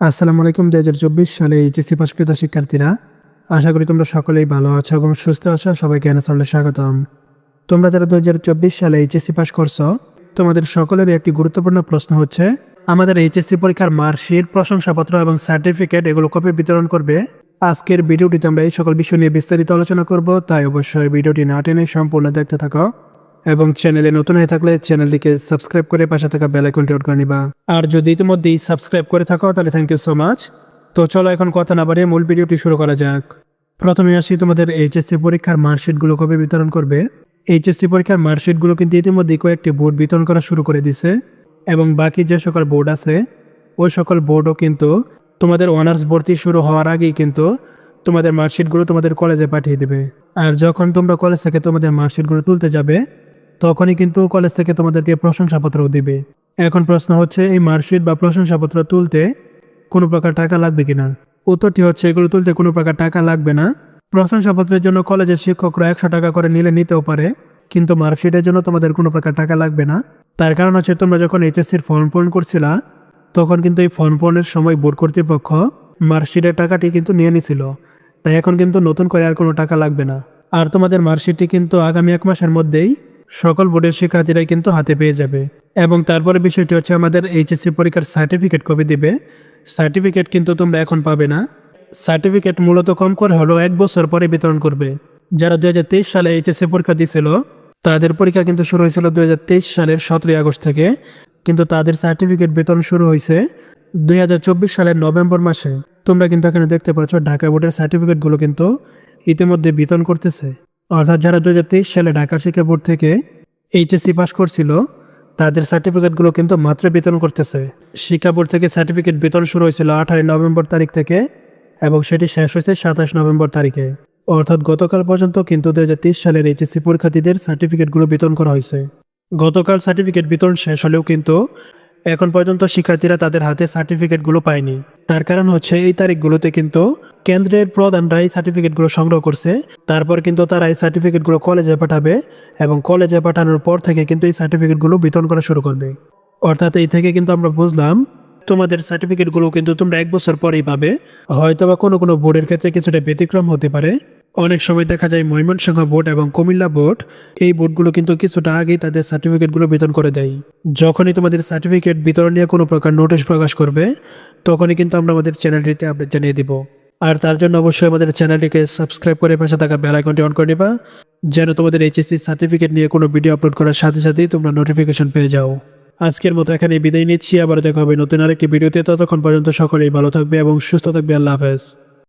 আসসালামু আলাইকুম দু হাজার চব্বিশ সালে এইচএসসি পাশকৃত শিক্ষার্থীরা। আশা করি তোমরা সকলেই ভালো আছো এবং সুস্থ আছো, সবাইকে এনএসলে স্বাগতম। তোমরা যারা দু হাজার চব্বিশ সালে এইচএসসি পাস করছ, তোমাদের সকলেরই একটি গুরুত্বপূর্ণ প্রশ্ন হচ্ছে, আমাদের এইচএসসি পরীক্ষার মার্কশিট, প্রশংসাপত্র এবং সার্টিফিকেট এগুলো কপি বিতরণ করবে? আজকের ভিডিওটিতে আমরা এই সকল বিষয় নিয়ে বিস্তারিত আলোচনা করব, তাই অবশ্যই ভিডিওটি না টেনে সম্পূর্ণ দেখতে থাকো। এবং চ্যানেলে নতুন হয়ে থাকলে চ্যানেলটিকে সাবস্ক্রাইব করে পাশে থাকা বেল আইকনটি অন করে নিবা। আর যদি ইতিমধ্যেই সাবস্ক্রাইব করে থাকো, তাহলে থ্যাংক ইউ সো মাচ তো চলো এখন কথা না বাড়িয়ে মূল ভিডিওটি শুরু করা যাক। প্রথমে আসি তোমাদের এইচএসসি পরীক্ষার মার্কশিটগুলো কবে বিতরণ করবে? এইচএসসি পরীক্ষার মার্কশিটগুলো কিন্তু ইতিমধ্যে কয়েকটি বোর্ড বিতরণ করা শুরু করে দিছে এবং বাকি যে সকল বোর্ড আছে, ওই সকল বোর্ডও কিন্তু তোমাদের অনার্স ভর্তি শুরু হওয়ার আগেই কিন্তু তোমাদের মার্কশিটগুলো তোমাদের কলেজে পাঠিয়ে দেবে। আর যখন তোমরা কলেজ থেকে তোমাদের মার্কশিটগুলো তুলতে যাবে তখনই কিন্তু কলেজ থেকে তোমাদেরকে প্রশংসাপত্র দিবে। এখন প্রশ্ন হচ্ছে, এই মার্কশিট বা প্রশংসাপত্র তুলতে কোনো প্রকার টাকা লাগবে কিনা? উত্তরটি হচ্ছে, এগুলো তুলতে কোনো প্রকার টাকা লাগবে না। প্রশংসাপত্রের জন্য কলেজের শিক্ষকরা একশো টাকা করে নিলে নিতেও পারে, কিন্তু মার্কশিটের জন্য তোমাদের কোনো প্রকার টাকা লাগবে না। তার কারণ হচ্ছে, তোমরা যখন এইচএসসির ফর্ম পূরণ করছিলা, তখন কিন্তু এই ফর্ম পূরণের সময় বোর্ড কর্তৃপক্ষ মার্কশিটের টাকাটি কিন্তু নিয়ে নিছিল। তাই এখন কিন্তু নতুন করে আর কোনো টাকা লাগবে না। আর তোমাদের মার্কশিটটি কিন্তু আগামী এক মাসের মধ্যেই সকল বোর্ডের শিক্ষার্থীরাই কিন্তু হাতে পেয়ে যাবে। এবং তারপরে বিষয়টি হচ্ছে আমাদের এইচএসসি পরীক্ষার সার্টিফিকেট কবে দিবে। সার্টিফিকেট কিন্তু তোমরা এখন পাবে না। সার্টিফিকেট মূলত কম করে হলো এক বছর পরে বিতরণ করবে। যারা দুই হাজার তেইশ সালে এইচএসসি পরীক্ষা দিয়েছিল তাদের পরীক্ষা কিন্তু শুরু হয়েছিল দুই হাজার তেইশ সালের সতেরোই আগস্ট থেকে। কিন্তু তাদের সার্টিফিকেট বিতরণ শুরু হয়েছে দুই হাজার চব্বিশ সালের নভেম্বর মাসে। তোমরা কিন্তু এখানে দেখতে পাচ্ছ ঢাকা বোর্ডের সার্টিফিকেটগুলো কিন্তু ইতিমধ্যে বিতরণ করতেছে। অর্থাৎ যারা দুই হাজার তেইশ সালে ঢাকা শিক্ষা বোর্ড থেকে এইচএসসি পাস করছিল, তাদের সার্টিফিকেটগুলো কিন্তু মাত্র বিতরণ করতেছে। শিক্ষা বোর্ড থেকে সার্টিফিকেট বিতরণ শুরু হয়েছিল আঠারোই নভেম্বর তারিখ থেকে এবং সেটি শেষ হয়েছে সাতাশ নভেম্বর তারিখে। অর্থাৎ গতকাল পর্যন্ত কিন্তু দুহাজার তেইশ সালের এইচএসসি পরীক্ষার্থীদের সার্টিফিকেটগুলো বিতরণ করা হয়েছে। গতকাল সার্টিফিকেট বিতরণ শেষ হলেও কিন্তু এখন পর্যন্ত শিক্ষার্থীরা তাদের হাতে সার্টিফিকেটগুলো পায়নি। তার কারণ হচ্ছে এই তারিখগুলোতে কিন্তু কেন্দ্রের প্রধানরা এই সার্টিফিকেটগুলো সংগ্রহ করছে। তারপর কিন্তু তারা এই সার্টিফিকেটগুলো কলেজে পাঠাবে এবং কলেজে পাঠানোর পর থেকে কিন্তু এই সার্টিফিকেটগুলো বিতরণ করা শুরু করবে। অর্থাৎ এই থেকে কিন্তু আমরা বুঝলাম, তোমাদের সার্টিফিকেটগুলো কিন্তু তোমরা এক বছর পরেই পাবে। হয়তো বা কোনো কোনো বোর্ডের ক্ষেত্রে কিছুটা ব্যতিক্রম হতে পারে অনেক সময় দেখা যায় ময়মনসিংহ বোর্ড এবং কুমিল্লা বোর্ড এই বোর্ডগুলো কিন্তু কিছুটা আগেই তাদের সার্টিফিকেটগুলো বিতরণ করে দেয়। যখনই তোমাদের সার্টিফিকেট বিতরণ নিয়ে কোনো প্রকার নোটিশ প্রকাশ করবে, তখনই কিন্তু আমরা আমাদের চ্যানেলটিতে আপডেট জানিয়ে দিব। আর তার জন্য অবশ্যই আমাদের চ্যানেলটিকে সাবস্ক্রাইব করে পাশে থাকা বেল আইকনটি অন করে নিবা, যেন তোমাদের এইচএসসি সার্টিফিকেট নিয়ে কোনো ভিডিও আপলোড করার সাথে সাথেই তোমরা নোটিফিকেশন পেয়ে যাও। আজকের মতো এখানে বিদায় নিচ্ছি আবার দেখা হবে নতুন আরেকটি ভিডিওতে ততক্ষণ পর্যন্ত সকলেই ভালো থাকবে এবং সুস্থ থাকবে। আল্লাহ হাফেজ।